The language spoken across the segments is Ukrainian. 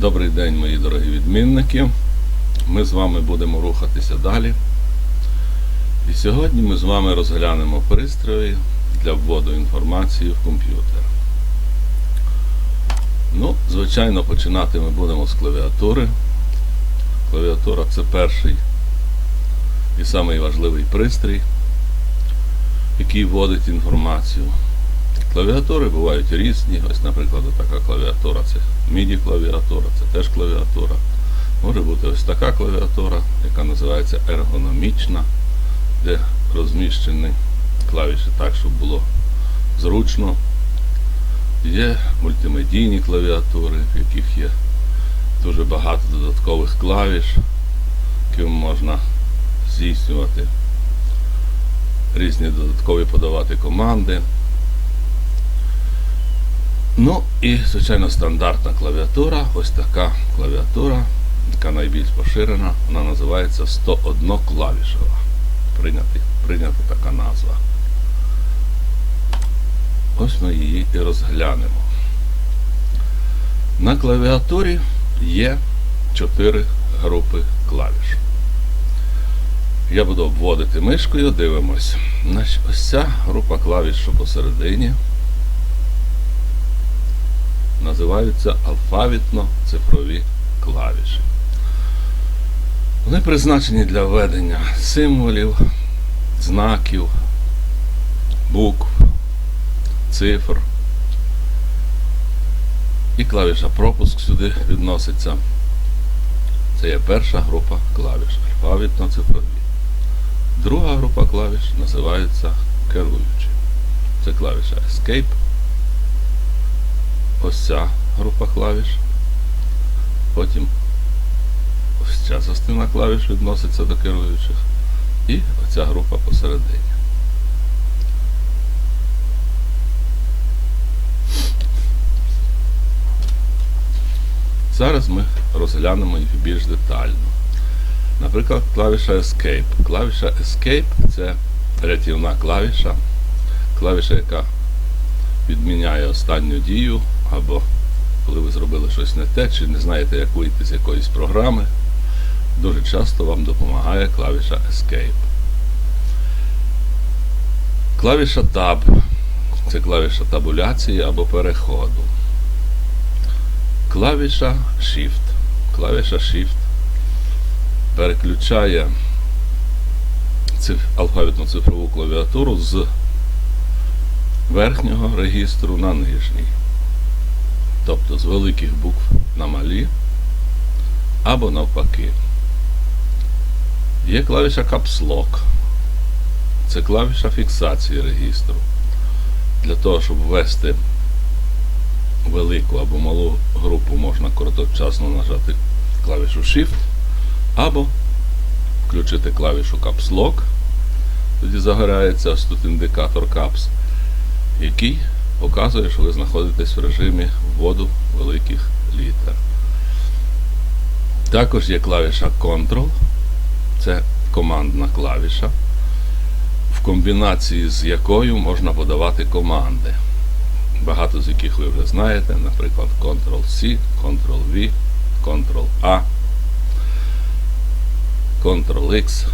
Добрий день, мої дорогі відмінники. Ми з вами будемо рухатися далі. І сьогодні ми з вами розглянемо пристрої для вводу інформації в комп'ютер. Ну, звичайно, починати ми будемо з клавіатури. Клавіатура це перший і самий важливий пристрій, який вводить інформацію. Клавіатури бувають різні. Ось, наприклад, така клавіатура це MIDI клавіатура, це теж клавіатура. Може бути ось така клавіатура, яка називається ергономічна, де розміщені клавіші так, щоб було зручно. Є мультимедійні клавіатури, в яких є дуже багато додаткових клавіш, яким можна здійснювати різні додаткові подавати команди. Ну і, звичайно, стандартна клавіатура, ось така клавіатура, яка найбільш поширена, вона називається 101 клавішова. Прийнята, прийнята така назва. Ось ми її і розглянемо. На клавіатурі є 4 групи клавіш. Я буду обводити мишкою, дивимось. Ось ця група клавіш, посередині називаються алфавітно-цифрові клавіші. Вони призначені для введення символів, знаків, букв, цифр. І клавіша пропуск сюди відноситься. Це є перша група клавіш алфавітно-цифрові. Друга група клавіш називається керуючі. Це клавіша Escape. Ось ця група клавіш. Потім ось ця частина клавіш відноситься до керуючих. І оця група посередині. Зараз ми розглянемо їх більш детально. Наприклад, клавіша Escape. Клавіша Escape це рятівна клавіша, клавіша, яка відміняє останню дію, або коли ви зробили щось не те, чи не знаєте, як вийти з якоїсь програми, дуже часто вам допомагає клавіша Escape. Клавіша Tab це клавіша табуляції або переходу. Клавіша Shift. Клавіша Shift переключає циф... алфавітно-цифрову клавіатуру з верхнього регістру на нижній. Тобто з великих букв на малі або навпаки. Є клавіша Lock. Це клавіша фіксації регістру. Для того, щоб ввести велику або малу групу, можна короткочасно нажати клавішу Shift або включити клавішу Caps Lock. Тоді загорається ось тут індикатор Caps який показує, що ви знаходитесь в режимі вводу великих літер. Також є клавіша Ctrl, це командна клавіша, в комбінації з якою можна подавати команди. Багато з яких ви вже знаєте, наприклад, Ctrl-C, Ctrl-V, Ctrl-A, Ctrl-X.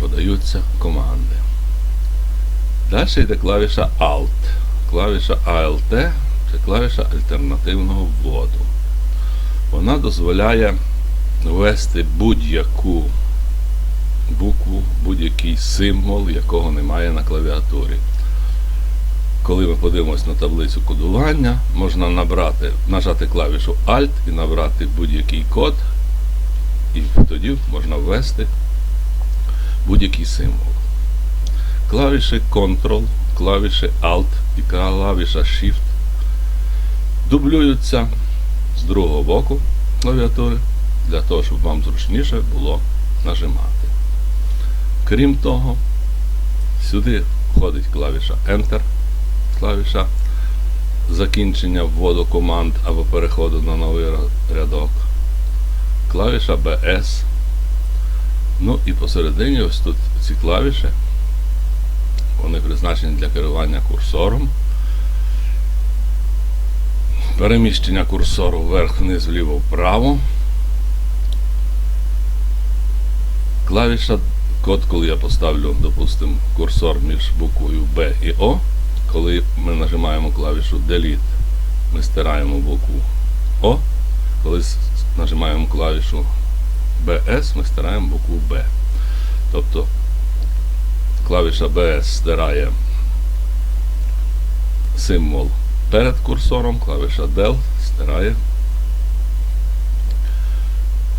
Подаються команди. Далі йде клавіша Alt. Клавіша ALT це клавіша альтернативного вводу. Вона дозволяє ввести будь-яку букву, будь-який символ, якого немає на клавіатурі. Коли ми подивимось на таблицю кодування, можна набрати, нажати клавішу Alt і набрати будь-який код, і тоді можна ввести будь-який символ. Клавіші Ctrl, клавіші Alt і клавіша Shift дублюються з другого боку клавіатури для того, щоб вам зручніше було нажимати. Крім того, сюди входить клавіша Enter, клавіша закінчення вводу команд або переходу на новий рядок, клавіша BS. Ну і посередині ось тут ці клавіші. Вони призначені для керування курсором. Переміщення курсору вверх-вниз, вліво-вправо. Клавіша, код, коли я поставлю, допустимо, курсор між буквою B і O, коли ми нажимаємо клавішу Delete, ми стираємо букву O, коли нажимаємо клавішу BS, ми стираємо букву B. Тобто клавіша BS стирає символ перед курсором, клавіша Del стирає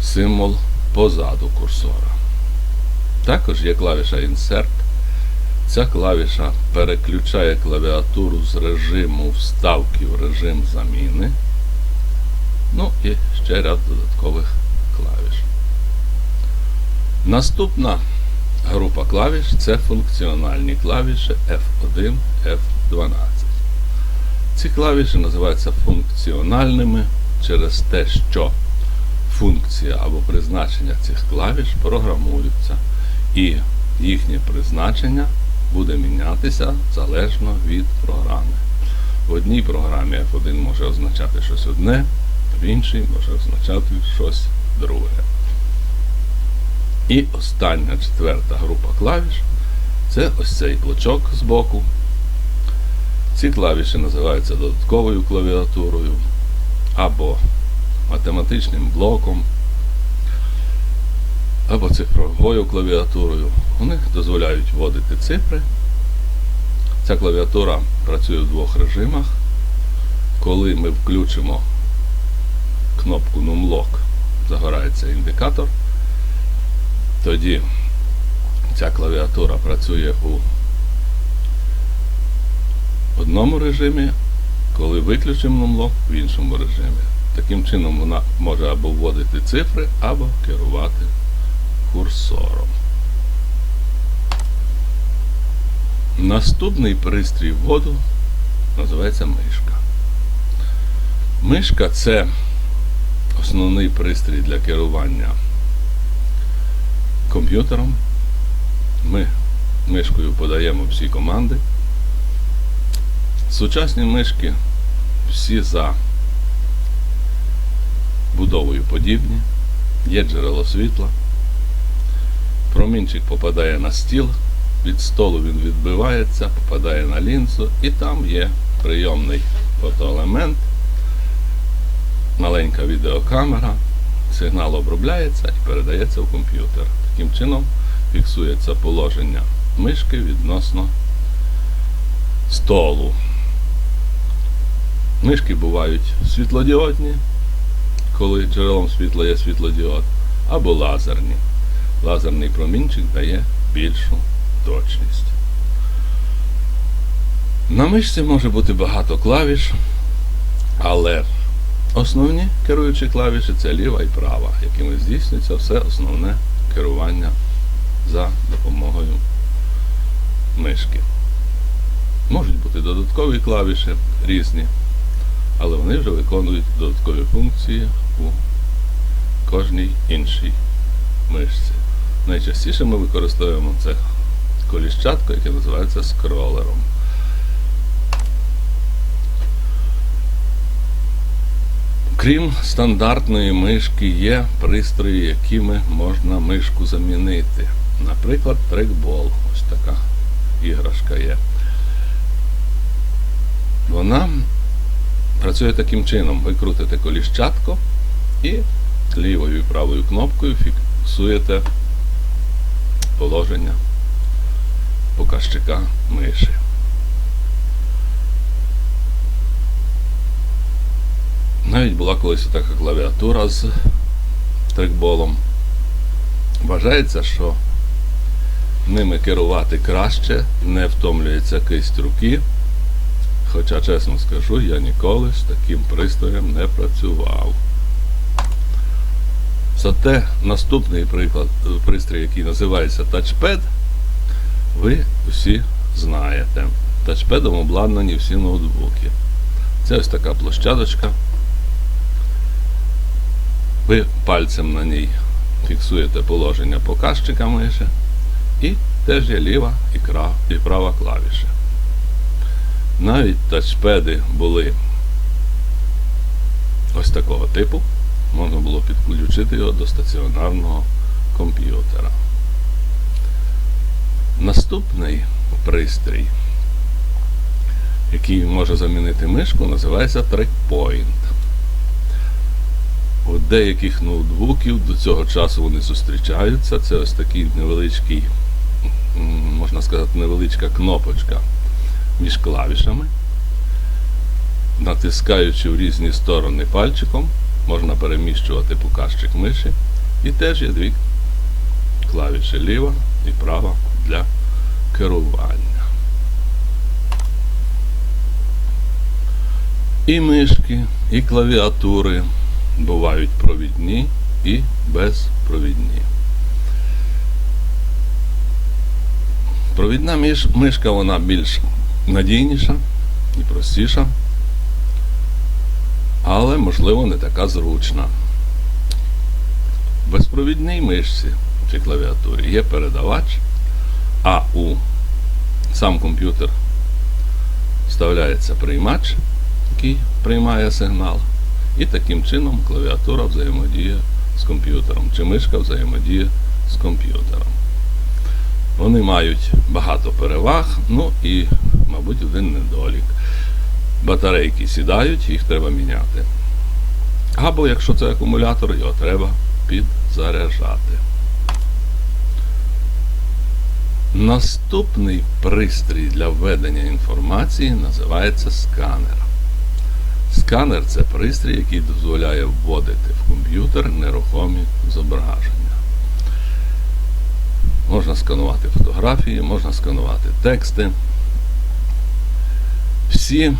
символ позаду курсора. Також є клавіша Insert. Ця клавіша переключає клавіатуру з режиму вставки в режим заміни. Ну і ще ряд додаткових клавіш. Наступна група клавіш це функціональні клавіші F1, F12. Ці клавіші називаються функціональними через те, що функція або призначення цих клавіш програмуються, і їхнє призначення буде мінятися залежно від програми. В одній програмі F1 може означати щось одне, в іншій може означати щось друге. І остання четверта група клавіш це ось цей блочок збоку. Ці клавіші називаються додатковою клавіатурою або математичним блоком, або цифровою клавіатурою. Вони дозволяють вводити цифри. Ця клавіатура працює в двох режимах. Коли ми включимо кнопку Numlock, загорається індикатор. Тоді ця клавіатура працює у одному режимі, коли виключимо в іншому режимі. Таким чином вона може або вводити цифри, або керувати курсором. Наступний пристрій вводу називається мишка. Мишка це основний пристрій для керування комп'ютером. Ми мишкою подаємо всі команди. Сучасні мишки всі за будовою подібні, є джерело світла. Промінчик попадає на стіл, від столу він відбивається, попадає на лінзу, і там є прийомний фотоелемент, маленька відеокамера, сигнал обробляється і передається в комп'ютер. Таким чином фіксується положення мишки відносно столу. Мишки бувають світлодіодні, коли джерелом світла є світлодіод, або лазерні. Лазерний промінчик дає більшу точність. На мишці може бути багато клавіш, але основні керуючі клавіші це ліва і права, якими здійснюється все основне керування за допомогою мишки. Можуть бути додаткові клавіші різні, але вони вже виконують додаткові функції у кожній іншій мишці. Найчастіше ми використовуємо це коліщатко, яке називається скролером. Крім стандартної мишки, є пристрої, якими можна мишку замінити. Наприклад, трекбол. Ось така іграшка є. Вона працює таким чином. Ви крутите коліщатко і лівою і правою кнопкою фіксуєте положення показчика миші. Навіть була колись така клавіатура з трекболом. Вважається, що ними керувати краще, не втомлюється кисть руки. Хоча, чесно скажу, я ніколи з таким пристроєм не працював. Зате наступний приклад, пристрій, який називається тачпед, ви всі знаєте. Тачпедом обладнані всі ноутбуки. Це ось така площадочка. Ви пальцем на ній фіксуєте положення показчика миші, і теж є ліва і, права клавіша. Навіть тачпеди були ось такого типу. Можна було підключити його до стаціонарного комп'ютера. Наступний пристрій, який може замінити мишку, називається TrackPoint. У деяких ноутбуків до цього часу вони зустрічаються. Це ось такий невеличкий, можна сказати, невеличка кнопочка між клавішами. Натискаючи в різні сторони пальчиком, можна переміщувати показчик миші. І теж є дві клавіші ліва і права для керування. І мишки, і клавіатури бувають провідні і безпровідні. Провідна мишка вона більш надійніша і простіша, але, можливо, не така зручна. В безпровідній мишці чи клавіатурі є передавач, а у сам комп'ютер вставляється приймач, який приймає сигнал. І таким чином клавіатура взаємодіє з комп'ютером, чи мишка взаємодіє з комп'ютером. Вони мають багато переваг, ну і, мабуть, один недолік. Батарейки сідають, їх треба міняти. Або якщо це акумулятор, його треба підзаряджати. Наступний пристрій для введення інформації називається сканер. Сканер це пристрій, який дозволяє вводити в комп'ютер нерухомі зображення. Можна сканувати фотографії, можна сканувати тексти. Всі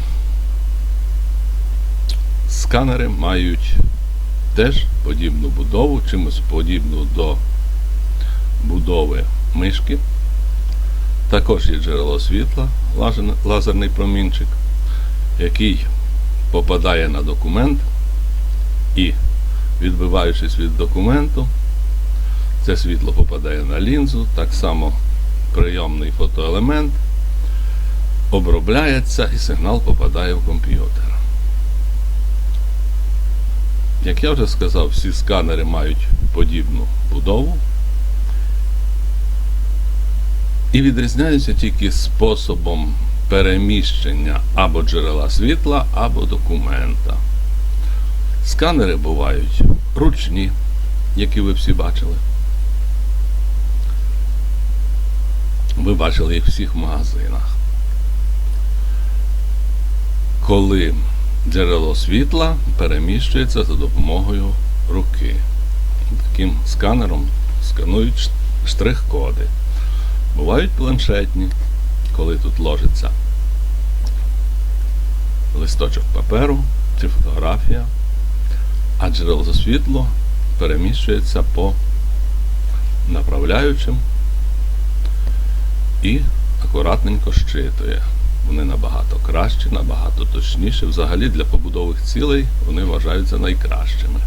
сканери мають теж подібну будову, чимось подібну до будови мишки. Також є джерело світла, лазерний промінчик, який попадає на документ і, відбиваючись від документу, це світло попадає на лінзу, так само прийомний фотоелемент обробляється і сигнал попадає в комп'ютер. Як я вже сказав, всі сканери мають подібну будову і відрізняються тільки способом переміщення або джерела світла, або документа. Сканери бувають ручні, які ви всі бачили. Ви бачили їх всіх в магазинах. Коли джерело світла переміщується за допомогою руки. Таким сканером сканують штрих-коди. Бувають планшетні, коли тут ложиться листочок паперу чи фотографія, а джерело світло переміщується по направляючим і акуратненько щитує. Вони набагато кращі, набагато точніші. Взагалі для побудових цілей вони вважаються найкращими.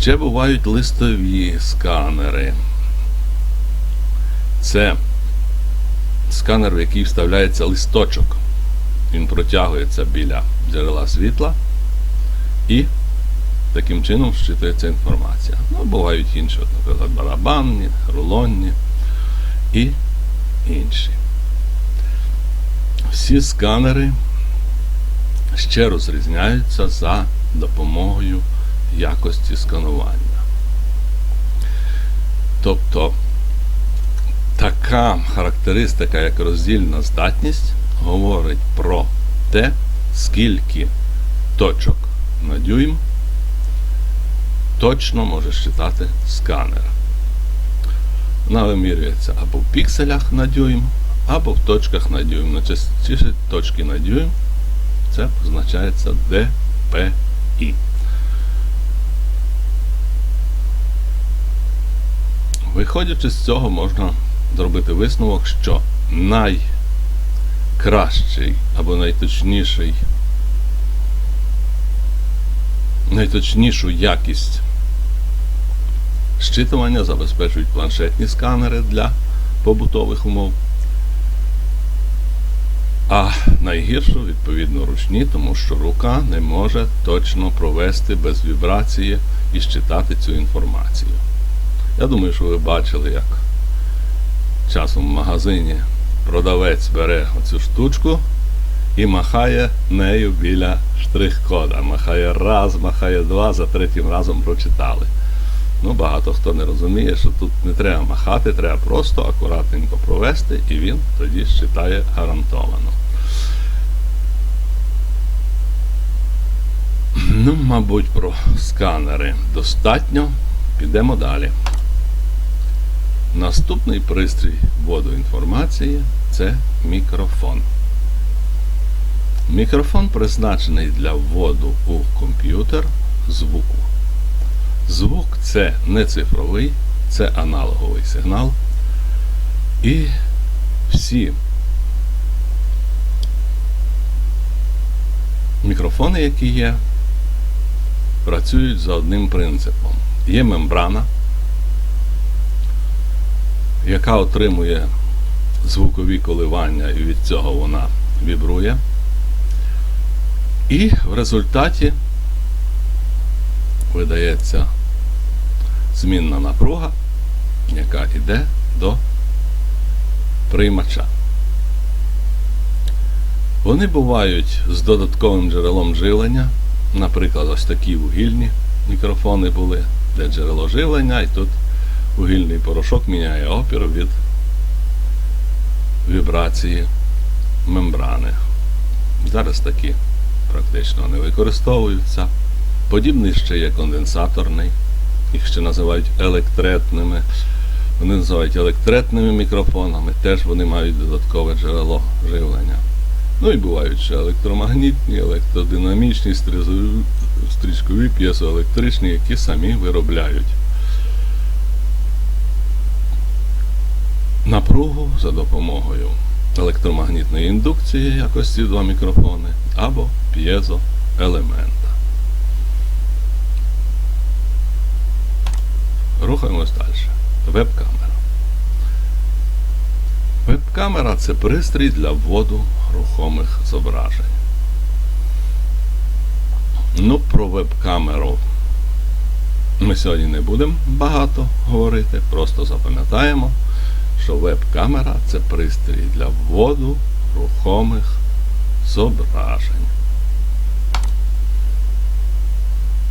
Ще бувають листові сканери. Це сканер, в який вставляється листочок. Він протягується біля джерела світла і таким чином щитується інформація. Ну, бувають інші, наприклад, барабанні, рулонні і інші. Всі сканери ще розрізняються за допомогою якості сканування. Тобто така характеристика, як роздільна здатність, говорить про те, скільки точок на дюйм точно може считати сканер. Вона вимірюється або в пікселях на дюйм, або в точках на дюйм. Найчастіше точки на дюйм це позначається DPI. Виходячи з цього, можна зробити висновок, що найкращий або найточніший, найточнішу якість щитування забезпечують планшетні сканери для побутових умов. А найгіршу, відповідно, ручні, тому що рука не може точно провести без вібрації і считати цю інформацію. Я думаю, що ви бачили, як часом в магазині продавець бере оцю штучку і махає нею біля штрих-кода. Махає раз, махає два, за третім разом прочитали. Ну, багато хто не розуміє, що тут не треба махати, треба просто акуратненько провести, і він тоді считає гарантовано. Ну, мабуть, про сканери достатньо. Підемо далі. Наступний пристрій вводу інформації це мікрофон. Мікрофон призначений для вводу у комп'ютер звуку. Звук це не цифровий, це аналоговий сигнал. І всі мікрофони, які є, працюють за одним принципом. Є мембрана, яка отримує звукові коливання, і від цього вона вібрує. І в результаті видається змінна напруга, яка йде до приймача. Вони бувають з додатковим джерелом живлення. Наприклад, ось такі вугільні мікрофони були, де джерело живлення, і тут вугільний порошок міняє опір від вібрації мембрани. Зараз такі практично не використовуються. Подібний ще є конденсаторний, їх ще називають електретними. Вони називають електретними мікрофонами, теж вони мають додаткове джерело живлення. Ну і бувають ще електромагнітні, електродинамічні, стрічкові, п'єсоелектричні, які самі виробляють напругу за допомогою електромагнітної індукції, як ось ці два мікрофони, або п'єзоелемента. Рухаємось далі. Веб-камера. Веб-камера це пристрій для вводу рухомих зображень. Ну, про веб-камеру ми сьогодні не будемо багато говорити, просто запам'ятаємо, що веб-камера це пристрій для вводу рухомих зображень.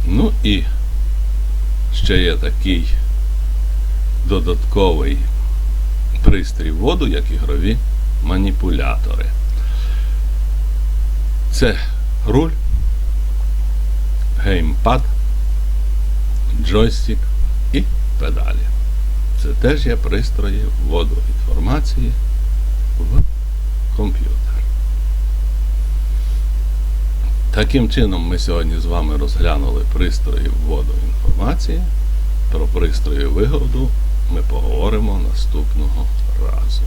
Ну і ще є такий додатковий пристрій вводу, як ігрові маніпулятори. Це руль, геймпад, джойстик і педалі. Це теж є пристрої вводу інформації в комп'ютер. Таким чином, ми сьогодні з вами розглянули пристрої вводу інформації. Про пристрої вигоду ми поговоримо наступного разу.